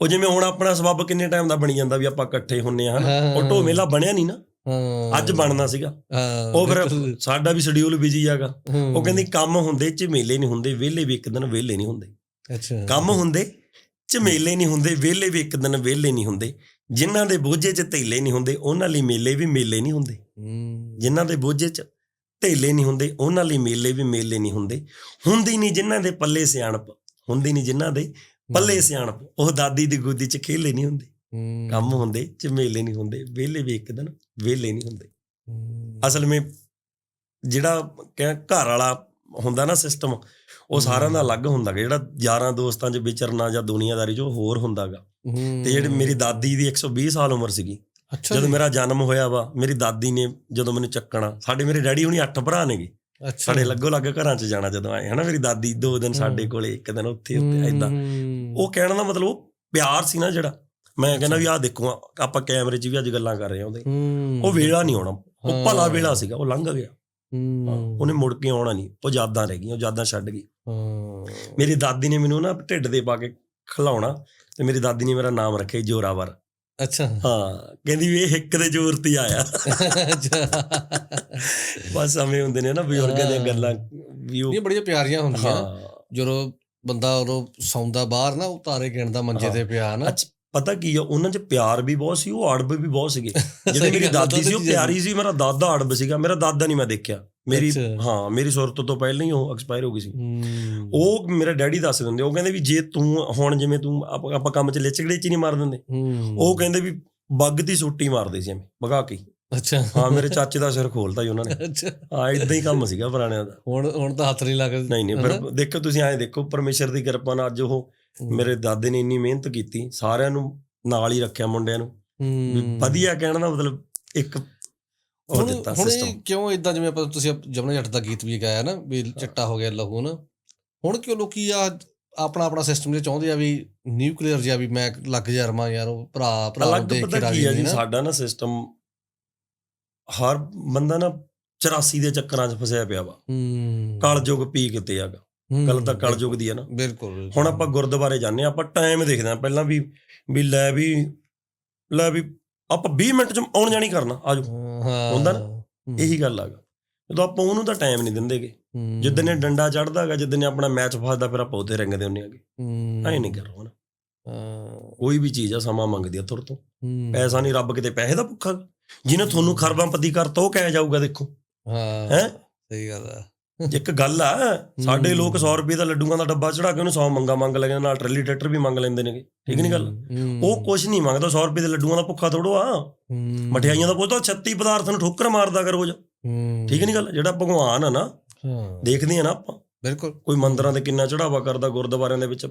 ਉਹ ਜਿਵੇਂ ਹੁਣ ਆਪਣਾ ਸਬੱਬ ਕਿੰਨੇ ਟਾਈਮ ਦਾ ਬਣੀ ਜਾਂਦਾ ਵੀ ਆਪਾਂ ਇਕੱਠੇ ਹੁੰਨੇ ਆ ਹਨਾ। ਉਹ ਢੋ ਮੇਲਾ ਬਣਿਆ ਨਹੀਂ ਨਾ। ਅੱਜ ਬਣਨਾ ਸੀਗਾ। ਉਹ ਫਿਰ। ਸਾਡਾ ਵੀ ਸ਼ਡਿਊਲ ਬਿਜ਼ੀ ਹੈਗਾ। ਉਹ ਕਹਿੰਦੀ ਕੰਮ ਹੁੰਦੇ ਝਮੇਲੇ ਨਹੀਂ ਹੁੰਦੇ ਵਿਹਲੇ ਵੀ ਇੱਕ ਦਿਨ ਵਿਹਲੇ ਨਹੀਂ ਹੁੰਦੇ। ਅੱਛਾ। ਕੰਮ ਹੁੰਦੇ ਝਮੇਲੇ ਨਹੀਂ ਹੁੰਦੇ ਵਿਹਲੇ ਵੀ ਇੱਕ ਦਿਨ ਵਿਹਲੇ ਨਹੀਂ ਹੁੰਦੇ। ਜਿਨ੍ਹਾਂ ਦੇ ਬੋਝੇ 'ਚ ਧੇਲੇ ਨਹੀਂ ਹੁੰਦੇ ਉਹਨਾਂ ਲਈ ਮੇਲੇ ਵੀ ਮੇਲੇ ਨਹੀਂ ਹੁੰਦੇ। ਜਿਨ੍ਹਾਂ ਦੇ ਬੋਝੇ 'ਚ ਧੇਲੇ ਨਹੀਂ ਹੁੰਦੇ ਉਹਨਾਂ ਲਈ ਮੇਲੇ ਵੀ ਮੇਲੇ ਨਹੀਂ ਹੁੰਦੇ। ਹੁੰਦੀ ਨਹੀਂ ਜਿਨ੍ਹਾਂ ਦੇ ਪੱਲੇ ਸਿਆਣਪ ਹੁੰਦੀ ਨਹੀਂ ਜਿਨ੍ਹਾਂ ਦੇ ਪੱਲੇ ਸਿਆਣਪ ਉਹ ਦਾਦੀ ਦੀ ਗੋਦੀ 'ਚ ਖੇਲੇ ਨਹੀਂ ਹੁੰਦੇ। ਕੰਮ ਹੁੰਦੇ ਝਮੇਲੇ ਨਹੀਂ ਹੁੰਦੇ ਵਿਹਲੇ ਵੀ ਇੱਕ ਦਿਨ ਵਿਹਲੇ ਨਹੀਂ ਹੁੰਦੇ। ਅਸਲ ਵਿੱਚ ਜਿਹੜਾ ਘਰ ਵਾਲਾ ਹੁੰਦਾ ਨਾ ਸਿਸਟਮ ਉਹ ਸਾਰਿਆਂ ਦਾ ਅਲੱਗ ਹੁੰਦਾ ਗਾ ਜਿਹੜਾ ਯਾਰਾਂ ਦੋਸਤਾਂ 'ਚ ਵਿਚਰਨਾ ਜਾਂ ਦੁਨੀਆਦਾਰੀ 'ਚ ਉਹ ਹੋਰ ਹੁੰਦਾਗਾ ਹੂੰ। ਤੇ ਜਿਹੜੀ ਮੇਰੀ ਦਾਦੀ ਦੀ 120 ਸਾਲ ਉਮਰ ਸੀਗੀ ਜਦੋਂ। ਮੇਰਾ ਜਨਮ ਹੋਇਆ ਵਾ ਮੇਰੀ ਦਾਦੀ ਨੇ ਜਦੋਂ ਮੈਨੂੰ ਚੱਕਣਾ ਸਾਡੇ ਮੇਰੇ ਡੈਡੀ ਹੁਣੀ ਅੱਠ ਭਰਾ ਨੇਗੇ ਸਾਡੇ ਲੱਗੋ ਲੱਗ ਘਰਾਂ 'ਚ ਜਾਣਾ ਜਦੋਂ ਆਏ ਹਨਾ ਮੇਰੀ ਦਾਦੀ ਦੋ ਦਿਨ ਸਾਡੇ। ਕੋਲੇ ਇੱਕ ਦਿਨ ਉੱਥੇ ਉੱਤੇ ਐਦਾਂ। ਉਹ ਕਹਿਣ ਦਾ ਮਤਲਬ ਉਹ ਪਿਆਰ ਸੀ ਨਾ ਜਿਹੜਾ ਮੈਂ ਕਹਿੰਦਾ ਵੀ ਆਹ ਦੇਖੋ ਆਪਾਂ ਕੈਮਰੇ 'ਚ ਵੀ ਅੱਜ ਗੱਲਾਂ ਕਰ ਰਹੇ ਹਾਂ ਉਹਦੇ। ਉਹ ਵੇਲਾ ਨਹੀਂ ਆਉਣਾ ਉਹ। ਭਲਾ ਵੇਲਾ ਸੀਗਾ ਉਹ ਲੰਘ ਗਿਆ। ਉਹਨੇ ਮੁੜ ਕੇ ਆਉਣਾ ਨਹੀਂ ਉਹ ਯਾਦਾਂ ਰਹਿ ਗਈਆਂ ਉਹ ਯਾਦਾਂ ਛੱਡ ਗਈ। ਮੇਰੀ ਦਾਦੀ ਨੇ ਮੈਨੂੰ ਨਾ ਢਿੱਡ ਦੇ ਪਾ ਕੇ ਖਿਲਾਉਣਾ ਤੇ ਮੇਰੀ ਦਾਦੀ ਨੇ ਮੇਰਾ ਨਾਮ ਰੱਖਿਆ ਜੋਰਾਵਰ ਅੱਛਾ। ਹਾਂ ਕਹਿੰਦੀ ਵੀ ਇਹ ਹਿੱਕ ਦੇ ਜ਼ੋਰ ਤੇ ਆਇਆ। ਬਸ ਸਮੇਂ ਹੁੰਦੇ ਨੇ ਨਾ ਬਜ਼ੁਰਗਾਂ ਦੀਆਂ। ਗੱਲਾਂ ਵੀ ਉਹ ਇਹ ਬੜੀਆਂ ਪਿਆਰੀਆਂ ਹੁੰਦੀਆਂ। ਜਦੋਂ ਬੰਦਾ ਉਹ ਸੌਂਦਾ ਬਾਹਰ ਨਾ ਉਹ ਤਾਰੇ ਗਿਣਦਾ ਮੰਜੇ। ਤੇ ਪਿਆ ਨਾ। ਅੱਛਾ ਪਤਾ ਕੀ ਆ ਉਹਨਾਂ 'ਚ ਪਿਆਰ ਵੀ ਬਹੁਤ ਸੀ ਉਹ ਅੜਬ ਵੀ ਬਹੁਤ ਸੀਗੇ। ਜਿਹੜੀ ਮੇਰੀ ਦਾਦੀ ਸੀ ਉਹ ਪਿਆਰੀ ਸੀ ਮੇਰਾ ਦਾਦਾ ਅੜਬ ਸੀਗਾ ਮੇਰਾ ਦਾਦਾ ਨਹੀਂ ਮੈਂ ਦੇਖਿਆ। ਮੇਰੀ। ਹਾਂ ਮੇਰੀ ਸੁਰਤ ਤੋਂ ਪਹਿਲਾਂ ਹੀ ਉਹ ਐਕਸਪਾਇਰ ਹੋ ਗਈ ਸੀ। ਉਹ ਮੇਰੇ ਡੈਡੀ ਦੱਸ ਦਿੰਦੇ ਉਹ ਕਹਿੰਦੇ ਵੀ ਜੇ ਤੂੰ ਹੁਣ ਜਿਵੇਂ ਤੂੰ ਆਪਾਂ ਕੰਮ 'ਚ ਲਿਚਗੜੇ 'ਚ ਨਹੀਂ ਮਾਰ ਦਿੰਦੇ। ਉਹ ਕਹਿੰਦੇ ਵੀ ਬੱਗ ਦੀ ਸੋਟੀ ਮਾਰਦੇ ਸੀ ਐਵੇਂ ਭਗਾ ਕੇ। ਅੱਛਾ। ਹਾਂ ਮੇਰੇ ਚਾਚੇ ਦਾ ਸਿਰ ਖੋਲਤਾ ਜੀ ਉਹਨਾਂ ਨੇ। ਅੱਛਾ। ਹਾਂ ਇਦਾਂ ਹੀ ਕੰਮ ਸੀਗਾ ਪੁਰਾਣਿਆਂ ਦਾ। ਹੁਣ ਹੁਣ ਤਾਂ ਹੱਥ ਨਹੀਂ ਲੱਗਦਾ ਨਹੀਂ ਨਹੀਂ ਫਿਰ ਦੇਖੋ ਤੁਸੀਂ ਐਂ ਦੇਖੋ ਪਰਮੇਸ਼ਰ ਦੀ ਕਿਰਪਾ ਨਾਲ ਅੱਜ ਉਹ ਮੇਰੇ ਦਾਦੇ ਨੇ ਇੰਨੀ ਮਿਹਨਤ ਕੀਤੀ ਸਾਰਿਆਂ ਨੂੰ ਨਾਲ ਹੀ ਰੱਖਿਆ ਮੁੰਡਿਆਂ ਨੂੰ। ਵਧੀਆ ਕਹਿਣ ਦਾ ਮਤਲਬ ਇੱਕ ਉਹ ਦਿੱਤਾ ਸਿਸਟਮ ਕਿਉਂ ਇਦਾਂ ਜਿਵੇਂ ਆਪਾਂ ਤੁਸੀਂ ਜਮਨਾ ਜੱਟ ਦਾ ਗੀਤ ਵੀ ਗਾਇਆ ਨਾ ਵੀ ਚਿੱਟਾ ਹੋ ਗਿਆ ਲਹੂ ਨਾ ਹੁਣ ਕਿਉਂ ਲੋਕੀ ਆ ਆਪਣਾ ਆਪਣਾ ਸਿਸਟਮ ਜੇ ਚਾਹੁੰਦੇ ਆ ਵੀ ਨਿਊਕਲੀਅਰ ਜਿਹਾ ਵੀ ਮੈਂ ਲੱਗ ਜਾ ਰਮਾ ਯਾਰ ਉਹ ਭਰਾ ਭਰਾ ਦੇਖ ਕੇ ਰਾਜੀ ਨਹੀਂ ਸਾਡਾ ਨਾ ਸਿਸਟਮ ਹਰ ਬੰਦਾ ਨਾ 84 ਦੇ ਚੱਕਰਾਂ 'ਚ ਫਸਿਆ ਪਿਆ ਵਾ। ਹੂੰ। ਕਲਯੁਗ ਪੀ ਕਿਤੇ ਆਗਾ ਗੱਲ ਤਾਂ ਕਲਯੁਗ ਦੀ ਹੈ ਨਾ। ਬਿਲਕੁਲ ਹੁਣ ਆਪਾਂ ਗੁਰਦੁਆਰੇ ਜਾਂਦੇ ਹਾਂ ਆਪਾਂ ਟਾਈਮ ਦੇਖਦੇ ਹਾਂ ਪਹਿਲਾਂ ਵੀ ਵੀ ਲੈ ਵੀ ਲੈ ਵੀ ਆਪਾਂ 20 ਮਿੰਟ 'ਚ ਆਉਣ ਜਾਣੀ ਕਰਨਾ ਆਜੋ ਹੁੰਦਾ ਨਾ? ਇਹੀ ਗੱਲ ਆਗਾ ਜਦੋਂ ਆਪਾਂ ਉਹਨੂੰ ਤਾਂ ਟਾਈਮ ਨਹੀਂ ਦਿੰਦੇਗੇ ਹੂੰ, ਜਿੱਦਣ ਇਹ ਡੰਡਾ ਚੜਦਾਗਾ ਜਿੱਦਣ ਇਹ ਆਪਣਾ ਮੈਚ ਫਸਦਾ ਫਿਰ ਆਪਾਂ ਉਹਦੇ ਰੰਗਦੇ ਹੁੰਨੇ ਆਗੇ। ਐ ਨਹੀਂ ਕਰੋ ਨਾ ਕੋਈ ਵੀ ਚੀਜ਼ ਆ ਸਮਾਂ ਮੰਗਦੀ ਆ ਤੁਰ ਤੋਂ। ਪੈਸਾ ਨਹੀਂ ਰੱਬ ਕਿਤੇ ਪੈਸੇ ਦਾ ਭੁੱਖਾ। ਜਿਹਨੇ ਤੁਹਾਨੂੰ ਖਰਬਾਂ ਪਤੀ ਕਰਤਾ ਉਹ ਕਹਿ ਜਾਊਗਾ ਦੇਖੋ। ਹਾਂ। ਹੈਂ? ਸਹੀ ਗੱਲ ਆ। ਇੱਕ ਗੱਲ ਆ ਸਾਡੇ। ਲੋਕ 100 ਰੁਪਏ ਦਾ ਲੱਡੂਆਂ ਦਾ ਡੱਬਾ ਚੜਾ ਕੇ ਉਹਨੂੰ 100 ਮੰਗਾ ਮੰਗ ਲੈਂਦੇ ਨਾਲ ਟਰਲੀ ਟਰੈਕਟਰ ਵੀ ਮੰਗ ਲੈਂਦੇ ਨੇਗੇ। ਠੀਕ ਨਹੀਂ ਗੱਲ? ਉਹ ਕੁਛ ਨਹੀਂ ਮੰਗਦਾ 100 ਰੁਪਏ ਦੇ ਲੱਡੂਆਂ ਦਾ ਭੁੱਖਾ ਥੋੜੋ ਆ। ਮਠਿਆਈਆਂ ਦਾ ਪੁੱਛਦਾ 36 ਪਦਾਰਥ ਨੂੰ ਠੋਕਰ ਮਾਰਦਾ ਕਰ ਰੋਜ਼ ਠੀਕ ਨਹੀਂ ਗੱਲ? ਜਿਹੜਾ ਭਗਵਾਨ ਆ ਨਾ ਦੇਖਦੇ ਆ ਨਾ ਆਪਾਂ। ਬਿਲਕੁਲ। ਕੋਈ ਮੰਦਰਾਂ ਤੇ ਕਿੰਨਾ ਚੜਾਵਾ ਕਰਦਾ ਗੁਰਦੁਆਰਿਆਂ ਦੇ ਵਿੱਚ।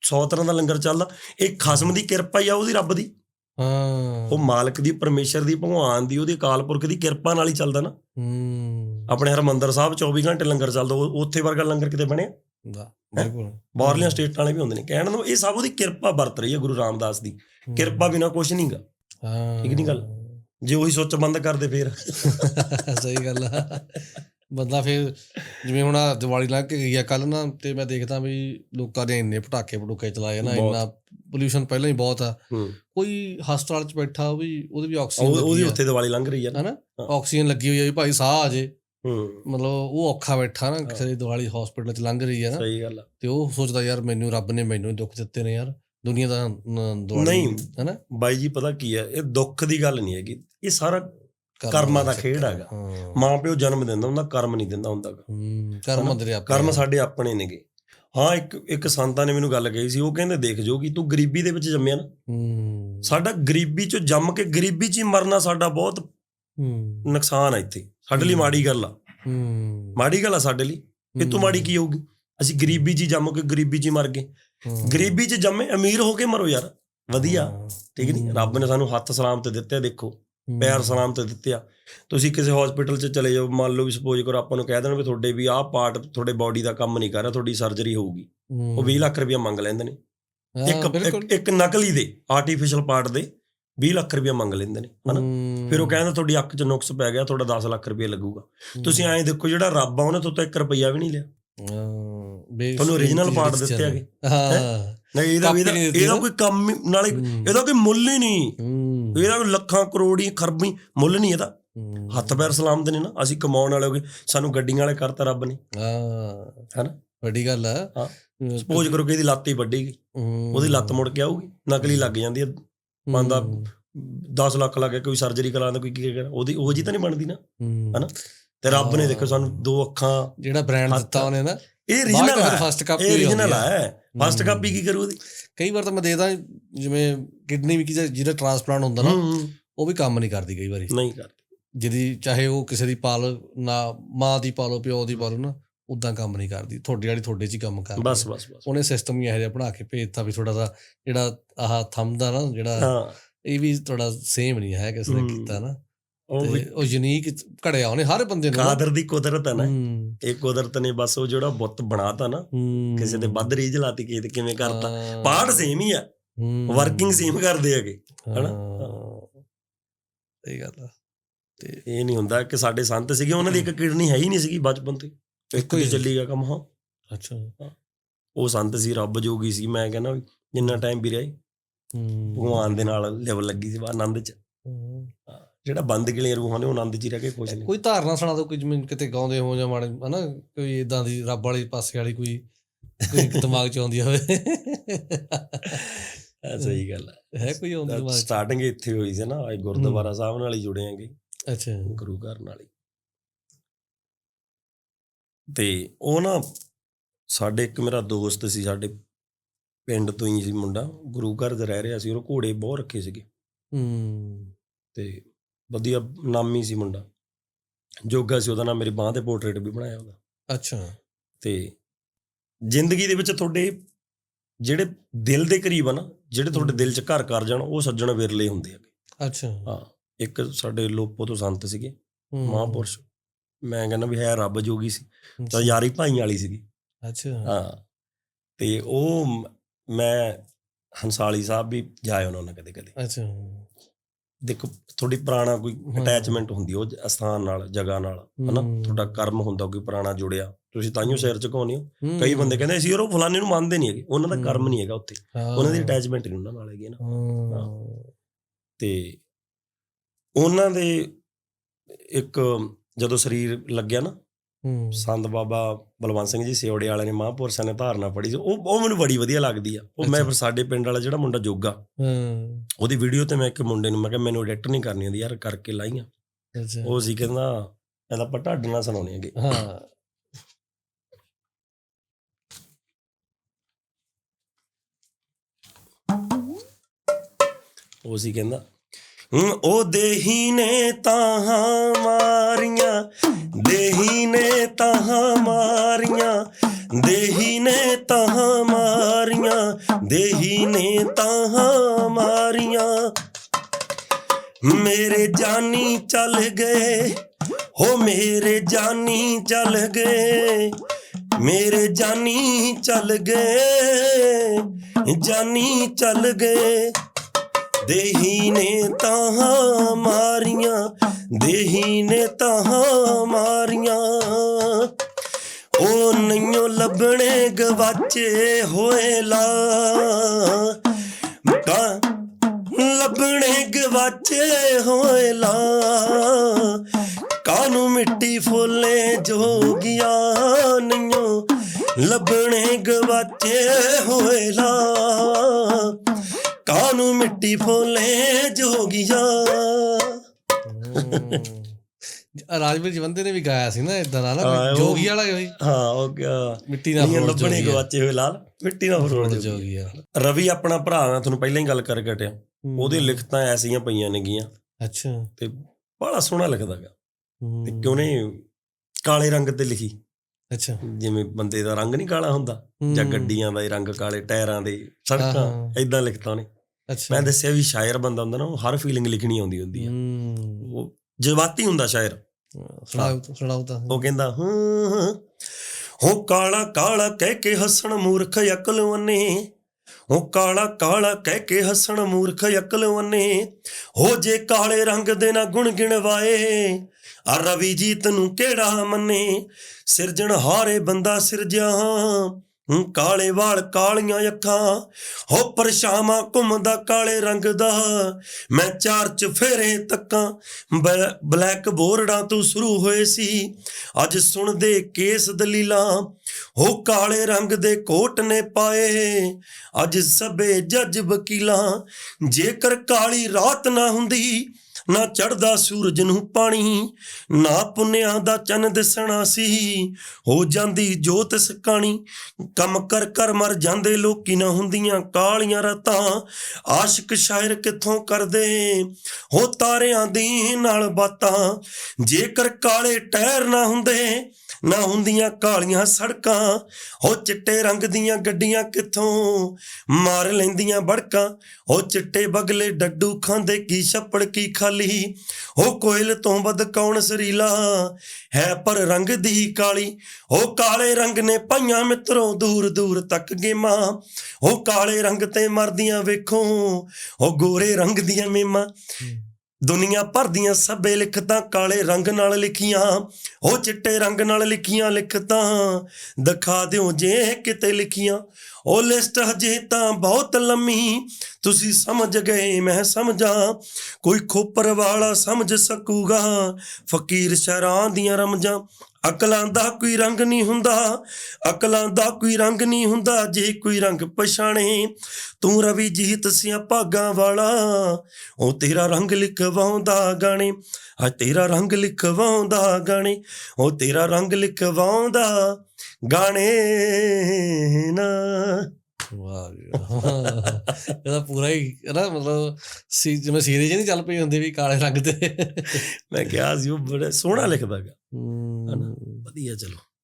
100 ਤਰ੍ਹਾਂ ਦਾ ਲੰਗਰ ਚੱਲਦਾ। ਇਹ ਖਸਮ ਦੀ ਕਿਰਪਾ ਹੀ ਆ ਉਹਦੀ ਰੱਬ ਦੀ। ਹਾਂ। ਉਹ ਮਾਲਕ ਦੀ ਪਰਮੇਸ਼ਰ ਦੀ ਭਗਵਾਨ ਦੀ ਉਹਦੀ ਅਕਾਲ ਪੁਰਖ ਦੀ ਕਿਰਪਾ ਨਾਲ ਹੀ ਚੱਲਦਾ ਨਾ। ਹੂੰ। ਆਪਣੇ ਹਰਮੰਦਰ ਸਾਹਿਬ 24 ਘੰਟੇ ਲੰਗਰ ਚੱਲਦਾ ਉਹ- ਉੱਥੇ ਵਰਗਾ ਲੰਗਰ ਕਿਤੇ ਬਣਿਆ? ਦਾ ਬਿਲਕੁਲ। ਬਾਹਰਲੀਆਂ ਸਟੇਟਾਂ ਵਾਲੇ ਵੀ ਹੁੰਦੇ ਨੇ। ਕਹਿਣ ਨੂੰ ਇਹ ਸਭ ਉਹਦੀ ਕਿਰਪਾ ਵਰਤ ਰਹੀ ਹੈ ਗੁਰੂ ਰਾਮਦਾਸ ਦੀ। ਕਿਰਪਾ ਬਿਨਾ ਕੁਝ ਨਹੀਂਗਾ ਹਾਂ। ਠੀਕ ਨੀ ਗੱਲ? ਜੇ ਉਹੀ ਸੁੱਚ ਬੰਦ ਕਰਦੇ ਫੇਰ। ਸਹੀ ਗੱਲ ਆ। ਬੰਦਾ ਫਿਰ ਜਿਵੇਂ ਹੁਣ ਆਹ ਦੀਵਾਲੀ ਲੰਘ ਕੇ ਗਈ ਆ ਕੱਲ ਨਾ ਤੇ ਮੈਂ ਦੇਖਦਾ ਵੀ ਲੋਕਾਂ ਨੇ ਇੰਨੇ ਪਟਾਕੇ ਪਟੂਕੇ ਚਲਾਏ ਨਾ ਬਹੁਤ। ਇੰਨਾ ਪੋਲੂਸ਼ਨ ਪਹਿਲਾਂ ਹੀ ਬਹੁਤ ਆ। ਹੂੰ। ਕੋਈ ਹਸਪਤਾਲ 'ਚ ਬੈਠਾ ਉਹ ਵੀ ਉਹਦੀ ਵੀ ਆਕਸੀਜਨ ਉਹਦੀ ਉੱਥੇ ਦੀਵਾਲੀ ਲੰਘ ਰਹੀ ਹੈ ਨਾ। ਆਕਸੀਜਨ ਲੱਗੀ ਹੋਈ ਆ ਵੀ ਭਾਈ ਸਾਹ ਆ ਜੇ। ਹੂੰ ਮਤਲਬ ਉਹ ਔਖਾ ਬੈਠਾ ਨਾ ਕਿਸੇ ਦੀ ਦੀਵਾਲੀ ਹਸਪੀਟਲ 'ਚ ਲੰਘ ਰਹੀ ਆ ਨਾ ਸਹੀ ਗੱਲ ਆ ਤੇ ਉਹ ਸੋਚਦਾ ਯਾਰ ਮੈਨੂੰ ਰੱਬ ਨੇ ਮੈਨੂੰ ਹੀ ਦੁੱਖ ਦਿੱਤੇ ਨੇ ਯਾਰ ਦੁਨੀਆ ਦਾ ਦੀਵਾਲੀ ਨਹੀਂ। ਹਨਾ ਬਾਈ ਜੀ ਪਤਾ ਕੀ ਹੈ ਇਹ ਦੁੱਖ ਦੀ ਗੱਲ ਨਹੀਂ ਹੈਗੀ ਇਹ ਸਾਰਾ ਕਰਮਾਂ ਦਾ ਖੇਡ ਹੈਗਾ। ਹਾਂ ਮਾਂ ਪਿਓ ਜਨਮ ਦਿੰਦਾ ਹੁੰਦਾ ਕਰਮ ਨਹੀਂ ਦਿੰਦਾ ਹੁੰਦਾ। ਹੂੰ, ਕਰਮ? ਦਰਿਆ ਆਪਣੇ ਕਰਮ। ਸਾਡੇ ਆਪਣੇ ਨੇਗੇ ਹਾਂ ਇੱਕ ਇੱਕ ਸੰਤਾਂ ਨੇ ਮੈਨੂੰ ਗੱਲ ਕਹੀ ਸੀ ਉਹ ਕਹਿੰਦੇ ਦੇਖ ਜੋ ਕਿ ਤੂੰ ਗਰੀਬੀ ਦੇ ਵਿੱਚ ਜੰਮਿਆ ਨਾ ਹੂੰ ਸਾਡਾ ਗਰੀਬੀ ਚੋਂ ਜੰਮ ਕੇ ਗਰੀਬੀ 'ਚ ਹੀ ਮਰਨਾ ਸਾਡਾ ਬਹੁਤ ਹੂੰ ਨੁਕਸਾਨ ਆ ਇੱਥੇ ਸਾਡੇ ਲਈ। ਮਾੜੀ ਗੱਲ ਆ। ਹੂੰ। ਮਾੜੀ ਗੱਲ ਆ ਸਾਡੇ ਲਈ। ਇਹ ਤੋਂ ਮਾੜੀ ਕੀ ਹੋਊਗੀ? ਅਸੀਂ ਗਰੀਬੀ 'ਚ ਜੰਮ ਕੇ ਗਰੀਬੀ 'ਚ ਮਰ ਗਏ। ਗਰੀਬੀ 'ਚ ਜੰਮੇ ਅਮੀਰ ਹੋ ਕੇ ਮਰੋ ਯਾਰ। ਵਧੀਆ। ਠੀਕ ਨਹੀਂ ਰੱਬ ਨੇ ਸਾਨੂੰ ਹੱਥ ਸਲਾਮ ਤੇ ਦਿੱਤੇ ਦੇਖੋ। ਪੈਰ ਸਲਾਮ ਤੇ ਦਿੱਤੇ ਆ। ਤੁਸੀਂ ਕਿਸੇ ਹਸਪੀਟਲ 'ਚ ਚਲੇ ਜਾਓ ਮੰਨ ਲਓ ਵੀ ਸਪੋਜ਼ ਕਰੋ ਆਪਾਂ ਨੂੰ ਕਹਿ ਦੇਣ ਵੀ ਤੁਹਾਡੇ ਵੀ ਆਹ ਪਾਰਟ ਤੁਹਾਡੇ ਬਾਡੀ ਦਾ ਕੰਮ ਨਹੀਂ ਕਰ ਰਿਹਾ ਤੁਹਾਡੀ ਸਰਜਰੀ ਹੋਊਗੀ। ਉਹ 20 ਲੱਖ ਰੁਪਇਆ ਮੰਗ ਲੈਂਦੇ ਨੇ। ਇੱਕ- ਇੱਕ ਨਕਲੀ ਦੇ ਆਰਟੀਫੀਸ਼ੀਅਲ ਪਾਰਟ ਦੇ। 20 ਲੱਖ ਰੁਪਇਆ ਮੰਗ ਲੈਂਦੇ ਨੇ ਹਨਾ। ਫਿਰ ਉਹ ਕਹਿੰਦਾ ਤੁਹਾਡੀ ਅੱਖ 'ਚ ਨੁਕਸ ਪੈ ਗਿਆ ਤੁਹਾਡਾ 10 ਲੱਖ ਰੁਪਇਆ ਲੱਗੂਗਾ। ਤੁਸੀਂ ਐਂ ਦੇਖੋ ਜਿਹੜਾ ਰੱਬ ਆ ਉਹਨੇ ਤੋਂ ਤਾਂ 1 ਰੁਪਇਆ ਵੀ ਨਹੀਂ ਲਿਆ ਤੁਹਾਨੂੰ part ਜਿਹੜੀ ਦਿੱਤੇ ਹੈਗੇ। ਹਾਂ ਨਹੀਂ ਇਹਦਾ ਇਹਦਾ। ਕੋਈ ਕੰਮ ਨਾਲੇ। ਇਹਦਾ ਕੋਈ ਮੁੱਲ ਹੀ ਨਹੀਂ ਇਹਦਾ ਕੋਈ ਲੱਖਾਂ ਕਰੋੜੀ ਖਰਬੀ ਮੁੱਲ ਨਹੀਂ ਇਹਦਾ। ਹੱਥ ਪੈਰ ਸਲਾਮਤ ਨੇ ਨਾ ਅਸੀਂ ਕਮਾਉਣ ਵਾਲੇ ਹੋ ਗਏ ਸਾਨੂੰ ਗੱਡੀਆਂ ਵਾਲੇ ਕਰਤਾ ਰੱਬ ਨੇ ਹਾਂ ਹੈਨਾ? ਵੱਡੀ ਗੱਲ ਆ। ਸਪੋਜ਼ ਕਰੋ ਕਿ ਇਹਦੀ ਲੱਤ ਹੀ ਵੱਡੀ ਗਈ। ਉਹਦੀ ਲੱਤ ਮੁੜ ਕੇ ਆਊਗੀ ਨਕਲੀ ਲੱਗ ਜਾਂਦੀ ਹੈ ਬੰਦਾ ਹੂੰ। 10 ਲੱਖ ਲੱਗ ਗਿਆ ਕੋਈ ਸਰਜਰੀ ਕਰਾਉਂਦਾ ਕੋਈ ਕੀ ਕਰਾਂ ਉਹਦੀ ਉਹ ਜੀ ਤਾਂ ਨਹੀਂ ਬਣਦੀ ਨਾ। ਹਨਾ? ਤੇ ਰੱਬ ਨੇ। ਦੇਖੋ ਸਾਨੂੰ ਦੋ ਅੱਖਾਂ ਜਿਹੜਾ ਬ੍ਰਾਂਡ ਦਿੱਤਾ ਉਹਨੇ ਨਾ ਇਹ ਰੀਜਨਲ ਹੈ ਫਸਟ ਕਾਪੀ ਇਹ ਰੀਜਨਲ ਹੈ ਫਸਟ ਕਾਪੀ ਕੀ ਕਰੂ ਉਹਦੀ ਕਈ ਵਾਰ ਤਾਂ ਮੈਂ ਦੇਖਦਾ ਜਿਵੇਂ ਕਿਡਨੀ ਵੀ ਕਿਸੇ ਜਿਹਦਾ ਟ੍ਰਾਂਸਪਲਾਂਟ ਹੁੰਦਾ ਨਾ ਉਹ ਵੀ ਕੰਮ ਨਹੀਂ ਕਰਦੀ ਕਈ ਵਾਰੀ ਨਹੀਂ ਕਰ ਜਿਹਦੀ ਚਾਹੇ ਉਹ ਕਿਸੇ ਦੀ ਪਾਲ ਨਾ ਮਾਂ ਦੀ ਪਾਲੋ ਪਿਓ ਦੀ ਪਾਲੋ ਨਾ ਉਦਾਂ ਕੰਮ ਨਹੀਂ ਕਰਦੀ ਤੁਹਾਡੀ ਵਾਲੀ ਤੁਹਾਡੇ 'ਚ ਹੀ ਕੰਮ ਕਰਦੀ ਬਸ। ਬਸ ਬਸ ਉਹਨੇ ਸਿਸਟਮ ਹੀ ਇਹੋ ਜਿਹਾ ਬਣਾ ਕੇ ਭੇਜਤਾ ਵੀ ਥੋੜਾ ਦਾ ਜਿਹੜਾ ਆਹ ਥੰਮ ਦਾ ਨਾ ਜਿਹੜਾ ਇਹ ਵੀ ਥੋੜਾ ਸੇਮ ਨਹੀਂ ਹੈ ਕਿਸੇ ਨੇ। ਕੀਤਾ ਨਾ ਉਹ ਉਹ ਯੂਨੀਕ ਘੜਿਆ ਉਹਨੇ ਹਰ ਬੰਦੇ ਨੂੰ। ਕਾਦਰ ਦੀ ਕੁਦਰਤ ਹੈ ਨਾ ਇਹ ਕੁਦਰਤ ਨੇ ਬਸ ਉਹ ਜਿਹੜਾ ਬੁੱਤ ਬਣਾਤਾ ਨਾ। ਕਿਸੇ ਤੇ ਵੱਧ ਰੀਝ ਲਾਤੀ ਕਿਸੇ ਤੇ ਕਿਵੇਂ ਕਰਤਾ। ਪਾਰਟ ਸੇਮ ਹੀ ਆ। ਵਰਕਿੰਗ ਸੇਮ ਕਰਦੇ ਹੈਗੇ ਹਨਾ? ਸਹੀ ਗੱਲ ਆ ਤੇ ਇਹ ਨਹੀਂ ਹੁੰਦਾ ਕਿ ਸਾਡੇ ਸੰਤ ਸੀਗੇ ਉਹਨਾਂ ਦੀ ਇੱਕ ਕਿਡਨੀ ਹੈ ਹੀ ਨਹੀਂ ਸੀਗੀ ਬਚਪਨ ਤੇ ਇੱਕ ਹੀ। ਚੱਲੀ ਗਿਆ ਕੰਮ ਹਾਂ ਅੱਛਾ। ਉਹ ਸੰਤ ਸੀ ਰੱਬ ਜੋਗੀ ਸੀ। ਮੈਂ ਕਹਿੰਦਾ ਵੀ ਜਿੰਨਾ ਟਾਈਮ ਵੀ ਰਿਹਾ। ਭਗਵਾਨ ਦੇ ਨਾਲ ਲੈਵਲ ਲੱਗੀ ਸੀ ਬਾ ਆਨੰਦ ਚ। ਜਿਹੜਾ ਬੰਦ ਗਲੀਆਂ ਰੂਹਾਂ ਨੇ ਉਹ ਆਨੰਦ ਚ ਹੀ ਰਹਿ ਕੇ ਖੁਸ਼ ਨੇ। ਕੋਈ ਧਾਰਨਾ ਸੁਣਾ ਦਿਓ ਕੋਈ ਜਿਵੇਂ ਕਿਤੇ ਗਾਉਂਦੇ ਹੋ ਜਾਂ ਮਾੜੇ ਹਨਾ ਕੋਈ ਇਦਾਂ ਦੀ ਰੱਬ ਵਾਲੀ ਪਾਸੇ ਵਾਲੀ ਕੋਈ ਕੋਈ ਦਿਮਾਗ ਚ ਆਉਂਦੀ ਹੋਵੇ। ਸਹੀ ਗੱਲ ਹੈ ਕੋਈ ਆਉਂਦੀ ਦਿਮਾਗ ਸਟਾਰਟਿੰਗ ਇੱਥੇ ਹੋਈ ਸੀ ਨਾ ਅੱਜ ਗੁਰਦੁਆਰਾ ਸਾਹਿਬ ਨਾਲ ਹੀ ਜੁੜੇ ਆਂਗੇ ਅੱਛਾ। ਗੁਰੂ ਘਰ ਨਾਲ ਹੀ। ਤੇ ਉਹ ਨਾ ਸਾਡੇ ਇੱਕ ਮੇਰਾ ਦੋਸਤ ਸੀ ਸਾਡੇ ਪਿੰਡ ਤੋਂ ਹੀ ਸੀ ਮੁੰਡਾ ਗੁਰੂ ਘਰ 'ਚ ਰਹਿ ਰਿਹਾ ਸੀ ਉਹ ਘੋੜੇ ਬਹੁਤ ਰੱਖੇ ਸੀਗੇ। ਹੂੰ। ਤੇ ਵਧੀਆ ਨਾਮੀ ਸੀ ਮੁੰਡਾ। ਜੋਗਾ ਸੀ ਉਹਦਾ ਨਾਮ ਮੇਰੀ ਬਾਹ ਤੇ ਪੋਰਟਰੇਟ ਵੀ ਬਣਾਇਆ ਉਹਦਾ। ਅੱਛਾ। ਤੇ ਜ਼ਿੰਦਗੀ ਦੇ ਵਿੱਚ ਤੁਹਾਡੇ ਜਿਹੜੇ ਦਿਲ ਦੇ ਕਰੀਬ ਆ ਨਾ ਜਿਹੜੇ ਤੁਹਾਡੇ ਦਿਲ 'ਚ ਘਰ ਕਰ ਜਾਣ ਉਹ ਸੱਜਣ ਵਿਰਲੇ ਹੁੰਦੇ ਆ ਅੱਛਾ। ਹਾਂ ਇੱਕ ਸਾਡੇ ਲੋਪੋ ਤੋਂ ਸੰਤ ਸੀਗੇ। ਮਹਾਂਪੁਰਸ਼। ਮੈਂ ਕਹਿੰਦਾ ਵੀ ਹੈ ਰੱਬ ਜੋਗੀ ਸੀ ਤਾਂ। ਯਾਰੀ ਭਾਈ ਵਾਲੀ ਸੀਗੀ ਅੱਛਾ ਹਾਂ ਤੇ ਉਹ ਮ- ਹੰਸਾਲੀ ਸਾਹਿਬ ਵੀ ਜਾਇਆ ਉਹਨਾਂ ਨਾਲ ਕਦੇ ਕਦੇ ਅੱਛਾ ਦੇਖੋ ਤੁਹਾਡੀ ਪੁਰਾਣਾ ਕੋਈ। ਅਟੈਚਮੈਂਟ ਹੁੰਦੀ ਉਹ ਅਸਥਾਨ ਨਾਲ ਜਗ੍ਹਾ ਨਾਲ ਹਨਾ। ਤੁਹਾਡਾ ਕਰਮ ਹੁੰਦਾ ਕੋਈ ਪੁਰਾਣਾ ਜੁੜਿਆ ਤੁਸੀਂ ਤਾਈਓ ਸਿਰ ਝੁਕਾਉਂਦੇ ਹੋ ਹੂੰ। ਕਈ ਬੰਦੇ ਕਹਿੰਦੇ ਅਸੀਂ ਉਹ ਫਲਾਣੇ ਨੂੰ ਮੰਨਦੇ ਨਹੀਂ ਹੈਗੇ ਉਹਨਾਂ ਦਾ ਕਰਮ। ਨਹੀਂ ਹੈਗਾ ਉੱਥੇ। ਉਹਨਾਂ ਦੀ ਅਟੈਚਮੈਂਟ ਨਹੀਂ ਉਹਨਾਂ ਨਾਲ ਹੈਗੀ ਨਾ। ਤੇ ਉਹਨਾਂ ਦੇ ਇੱਕ ਜਦੋਂ ਸਰੀਰ ਲੱਗਿਆ ਨਾ ਹੂੰ। ਸੰਤ ਬਾਬਾ ਬਲਵੰਤ ਸਿੰਘ ਜੀ ਸੇਵੜੇ ਵਾਲਿਆਂ ਨੇ ਮਹਾਂਪੁਰਸ਼ਾਂ ਨੇ ਧਾਰਨਾ ਪੜੀ ਸੀ ਉਹ ਉਹ ਮੈਨੂੰ ਬੜੀ ਵਧੀਆ ਲੱਗਦੀ ਆ ਉਹ ਮੈਂ। ਫਿਰ ਸਾਡੇ ਪਿੰਡ ਵਾਲਾ ਜਿਹੜਾ ਮੁੰਡਾ ਜੋਗਾ ਹਾਂ। ਉਹਦੀ ਵੀਡੀਓ ਤੇ ਮੈਂ ਇੱਕ ਮੁੰਡੇ ਨੂੰ ਮੈਂ ਕਿਹਾ ਮੈਨੂੰ ਐਡਿਟ ਨਹੀਂ ਕਰਨੀ ਆਉਂਦੀ ਯਾਰ ਕਰਕੇ ਲਾਈਆਂ ਉਹ ਸੀ ਕਹਿੰਦਾ ਕਹਿੰਦਾ ਆਪਾਂ ਢੱਡ ਨਾਲ ਸੁਣਾਉਣੇ ਹੈਗੇ ਹਾਂ ਉਹ ਸੀ ਕਹਿੰਦਾ ਹੂੰ, ਉਹ ਦੇਹੀ ਨੇ ਤਾਂ ਮਾਰੀਆਂ ਦੇਹੀ ਨੇ ਤਾਂ ਮਾਰੀਆਂ ਦੇਹੀ ਨੇ ਤਾਂ ਮਾਰੀਆਂ ਦੇਹੀ ਨੇ ਤਾਂ ਮਾਰੀਆਂ। ਮੇਰੇ ਜਾਨੀ ਚੱਲ ਗਏ ਹੋ ਮੇਰੇ ਜਾਨੀ ਚੱਲ ਗਏ ਮੇਰੇ ਜਾਨੀ ਚੱਲ ਗਏ ਜਾਨੀ ਚੱਲ ਗਏ। ਦੇਹੀ ਨੇ ਤਾਂ ਮਾਰੀਆਂ ਦੇਹੀ ਨੇ ਤਾਂ ਮਾਰੀਆਂ। ਉਹ ਨਈਓ ਲੱਭਣੇ ਗਵਾਚੇ ਹੋਏ ਲਾ। ਕਾ ਲੱਭਣੇ ਗਵਾਚੇ ਹੋਏ ਲਾ। ਕਾਨੂੰ ਮਿੱਟੀ ਫੁੱਲੇ ਜੋਗੀਆਂ ਨਈਓ, ਲੱਭਣੇ ਗਵਾਚੇ ਹੋਏ ਲਾ। ਕਾਨੂੰ ਮਿੱਟੀ ਫੁੱਲੇ ਜੋਗੀਆਂ। ਰਾਜਵੀਰ ਜਵੰਦੇ ਨੇ ਵੀ ਗਾਇਆ ਸੀ ਨਾ ਇਦਾਂ ਨਾ ਉਹ- ਜੋਗੀ ਵਾਲਾ ਹੋਈ। ਹਾਂ ਉਹ ਮਿੱਟੀ ਨਾਲ ਲੱਭਣੇ ਆ। ਗਵਾਚੇ ਹੋਏ ਲਾਲ ਮਿੱਟੀ ਨਾਲ ਫਰੋਲ ਜੋਗੀ ਆ। ਰਵੀ ਆਪਣਾ ਭਰਾ ਮੈਂ ਤੁਹਾਨੂੰ ਪਹਿਲਾਂ ਹੀ ਗੱਲ ਕਰ ਘਟਿਆ। ਉਹਦੀ ਲਿਖਤਾਂ ਐਸੀਆਂ ਪਈਆਂ ਨੇਗੀਆਂ। ਅੱਛਾ। ਤੇ ਬੜਾ ਸੋਹਣਾ ਲਿਖਦਾਗਾ। ਤੇ ਕਿਉਂ ਨੇ ਕਾਲੇ ਰੰਗ ਤੇ ਲਿਖੀ। ਅੱਛਾ। ਜਿਵੇਂ ਬੰਦੇ ਦਾ ਰੰਗ ਨਹੀਂ ਕਾਲਾ ਹੁੰਦਾ ਜਾਂ। ਗੱਡੀਆਂ ਦਾ ਹੀ ਰੰਗ ਕਾਲੇ ਟਾਇਰਾਂ ਦੇ ਸੜਕਾਂ। ਐਦਾਂ ਲਿਖਤਾਂ ਨੇ ਮੈਂ ਦੱਸਿਆ ਵੀ ਸ਼ਾਇਰ ਬੰਦਾ ਹੁੰਦਾ ਨਾ ਉਹ ਹਰ ਫੀਲਿੰਗ ਲਿਖਣੀ ਆਉਂਦੀ ਹੁੰਦੀ ਆ। ਹੂੰ। ਉਹ ਜਜ਼ਬਾਤੀ ਹੁੰਦਾ ਸ਼ਾਇਰ। ਤਾਂ। ਉਹ ਕਹਿੰਦਾ ਹਾਂ ਹੋ ਕਾਲਾ ਕਾਲਾ ਕਹਿ ਕੇ ਹੱਸਣ ਮੂਰਖ ਅਕਲ ਵੰਨੇ ਹੋ ਕਾਲਾ ਕਾਲਾ ਕਹਿ ਕੇ ਹੱਸਣ ਮੂਰਖ ਅਕਲ ਵੰਨੇ ਹੋ ਜੇ ਕਾਲੇ ਰੰਗ ਦੇ ਨਾ ਗੁਣ ਗਿਣਵਾਏ ਆ ਰਵੀ ਜੀਤ ਨੂੰ ਕਿਹੜਾ ਮੰਨੇ? ਸਿਰਜਣ ਹਾਰੇ ਬੰਦਾ ਸਿਰਜਿਆ ਕਾਲੇ ਵਾਲ ਕਾਲੀਆਂ ਅੱਖਾਂ, ਹੋ ਪਰਛਾਵਾਂ ਘੁੰਮਦਾ ਕਾਲੇ ਰੰਗ ਦਾ। ਮੈਂ ਚਾਰ ਚਫੇਰੇ ਤੱਕਾਂ ਬਲੈਕ ਬੋਰਡਾਂ ਤੋਂ ਸ਼ੁਰੂ ਹੋਏ ਸੀ। ਅੱਜ ਸੁਣਦੇ ਕੇਸ ਦਲੀਲਾਂ, ਹੋ ਕਾਲੇ ਰੰਗ ਦੇ ਕੋਟ ਨੇ ਪਾਏ। ਅੱਜ ਸਭੇ ਜੱਜ ਵਕੀਲਾਂ, ਜੇਕਰ ਕਾਲੀ ਰਾਤ ਨਾ ਹੁੰਦੀ ਨਾ ਚੜਦਾ ਸੂਰਜ ਨੂੰ ਪਾਣੀ, ਨਾ ਪੁੰਨਿਆਂ ਦਾ ਚੰਨ ਦਿਸਣਾ ਸੀ। ਹੋ ਜਾਂਦੀ ਜੋਤ ਸਕਾਣੀ, ਕੰਮ ਕਰ ਕਰ ਮਰ ਜਾਂਦੇ ਲੋਕੀ ਨਾ ਹੁੰਦੀਆਂ ਕਾਲੀਆਂ ਰਾਤਾਂ। ਆਸ਼ਿਕ ਸ਼ਾਇਰ ਕਿੱਥੋਂ ਕਰਦੇ? ਹੋ ਤਾਰਿਆਂ ਦੀ ਨਾਲ ਬਾਤਾਂ, ਜੇਕਰ ਕਾਲੇ ਟਹਿਰ ਨਾ ਹੁੰਦੇ ਨਾ ਹੁੰਦੀਆਂ ਕਾਲੀਆਂ ਸੜਕਾਂ, ਹੋ ਚਿੱਟੇ ਰੰਗ ਦੀਆਂ ਗੱਡੀਆਂ ਕਿੱਥੋਂ ਮਾਰ ਲੈਂਦੀਆਂ ਬੜਕਾਂ ਹੋ ਚਿੱਟੇ ਬਗਲੇ ਡੱਡੂ ਖਾਂਦੇ ਕੀ ਛੱਪੜ ਕੀ ਖਾਲੀ, ਹੋ ਕੋਇਲ ਤੋਂ ਵੱਧ ਕੌਣ ਸਰੀਲਾ, ਹੈ ਪਰ ਰੰਗ ਦੀ ਕਾਲੀ ਉਹ ਕਾਲੇ ਰੰਗ ਨੇ ਪਾਈਆਂ ਮਿੱਤਰੋਂ ਦੂਰ ਦੂਰ ਤੱਕ ਗੇਮਾਂ ਉਹ ਕਾਲੇ ਰੰਗ ਤੇ ਮਰਦੀਆਂ ਵੇਖੋ ਉਹ ਗੋਰੇ ਰੰਗ ਦੀਆਂ ਮੇਮਾਂ ਦੁਨੀਆ ਭਰ ਦੀਆਂ ਸਭੇ ਲਿਖਤਾਂ ਕਾਲੇ ਰੰਗ ਨਾਲ ਲਿਖੀਆਂ ਉਹ ਚਿੱਟੇ ਰੰਗ ਨਾਲ ਲਿਖੀਆਂ ਲਿਖਤਾਂ। ਦਿਖਾ ਦਿਓ ਜੇ ਕਿਤੇ ਲਿਖੀਆਂ, ਉਹ ਲਿਸਟ ਹਜੇ ਤਾਂ ਬਹੁਤ ਲੰਮੀ। ਤੁਸੀਂ ਸਮਝ ਗਏ, ਮੈਂ ਸਮਝਾਂ, ਕੋਈ ਖੋਪਰ ਵਾਲਾ ਸਮਝ ਸਕੂਗਾ। ਫਕੀਰ ਸ਼ਰਾਂ ਦੀਆਂ ਰਮਜਾਂ ਅਕਲਾਂ ਦਾ ਕੋਈ ਰੰਗ ਨਹੀਂ ਹੁੰਦਾ, ਅਕਲਾਂ ਦਾ ਕੋਈ ਰੰਗ ਨਹੀਂ ਹੁੰਦਾ, ਜੇ ਕੋਈ ਰੰਗ ਪਛਾਣੇ, ਤੂੰ ਰਵੀ ਜੀਤ ਸਿਆ ਭਾਗਾਂ ਵਾਲਾ, ਉਹ ਤੇਰਾ ਰੰਗ ਲਿਖਵਾਉਂਦਾ ਗਾਣੇ ਆ ਤੇਰਾ ਰੰਗ ਲਿਖਵਾਉਂਦਾ ਗਾਣੇ, ਉਹ ਤੇਰਾ ਰੰਗ ਲਿਖਵਾਉਂਦਾ ਗਾਣੇ ਨਾ। ਵਾਹ ਜੀ ਵਾਹ। ਇਹਦਾ ਪੂਰਾ ਹੀ ਹੈ ਨਾ ਮਤਲਬ ਸੀ ਜਿਵੇਂ ਸੀਰੀਜ਼ ਨਹੀਂ ਚੱਲ ਪਈ ਹੁੰਦੀ ਵੀ ਕਾਲੇ ਰੰਗ ਤੇ ਮੈਂ ਕਿਹਾ ਸੀ ਉਹ ਬੜਾ ਸੋਹਣਾ ਲਿਖਦਾ ਗਾ। ਹਮ, ਵਧੀਆ ਚਲੋ।